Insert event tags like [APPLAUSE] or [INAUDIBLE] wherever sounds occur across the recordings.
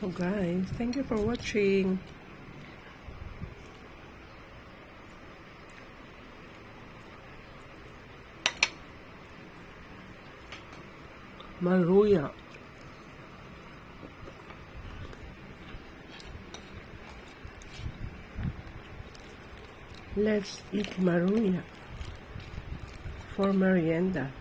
So guys, thank you for watching. Maruya. Let's eat maruya for merienda.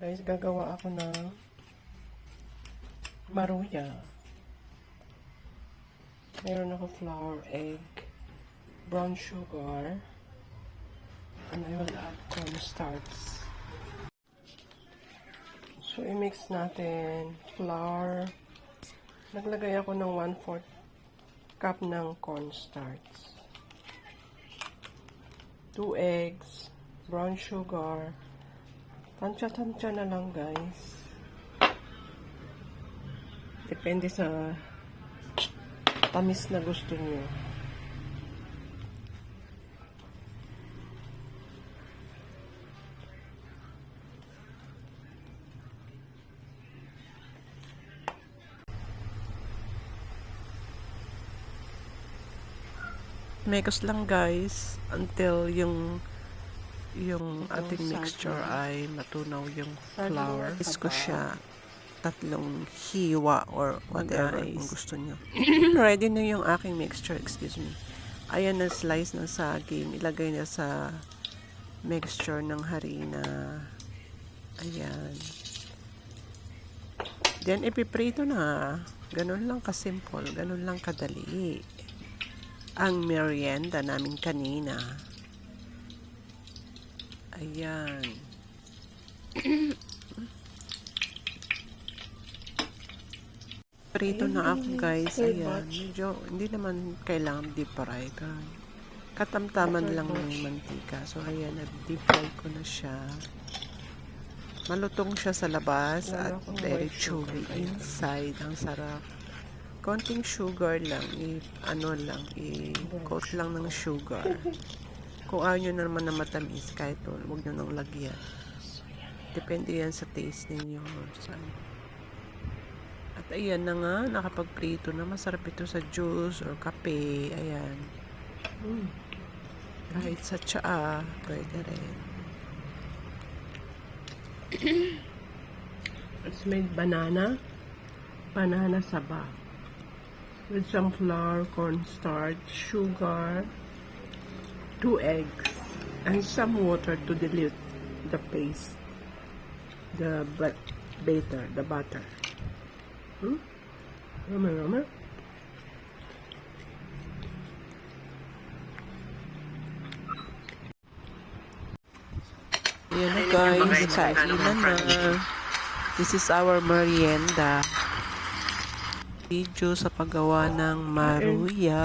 Guys, gagawa ako ng maruya. Meron ako flour, egg, brown sugar, and I will add cornstarch. So, i-mix natin flour. Naglagay ako ng 1-4 cup ng cornstarch. 2 eggs, brown sugar, Tansya-tansya na lang, guys. Depende sa tamis na gusto niyo. Mekos lang guys until yung yung ating mixture ay matunaw yung flour. Is ko siya tatlong hiwa or whatever kung gusto nyo. [CLEARS THROAT] Ready na yung aking mixture, excuse me. Ayan na slice ng saging. Ilagay na sa mixture ng harina. Ayan. Then, ipiprito na. Ganun lang kasimple. Ganun lang kadali. Ang merienda namin kanina. Ayan. Prito na ako guys. Ayan. Medyo, hindi naman kailangan deep fry ka. Katamtaman lang ng mantika. So, ayan. Nag-deep fry ko na siya. Malutong siya sa labas at very chewy inside. Ang sarap. Konting sugar lang. I, ano lang. I-coat lang ng sugar. [LAUGHS] Kung ayaw nyo naman na matamis, kahit huwag nyo nang lagyan. Depende yan sa taste ninyo. Sa, at ayan na nga, nakapagprito na. Masarap ito sa juice or kape. Ayan. Mm. Kahit sa tsaa, pwede rin. [CLEARS THROAT] It's made banana. Banana saba. With some flour, cornstarch, sugar, two eggs, and some water to dilute the paste, the but batter, the butter. Hmm? Roma, Roma? Yan na guys, kainan na. This is our merienda. Video sa paggawa ng maruya.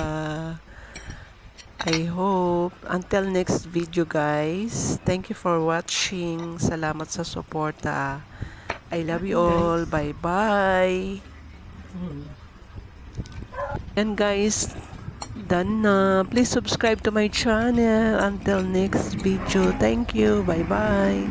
I hope. Until next video guys. Thank you for watching. Salamat sa suporta. I love you all. Bye bye. And guys, done na. Please subscribe to my channel. Until next video. Thank you. Bye bye.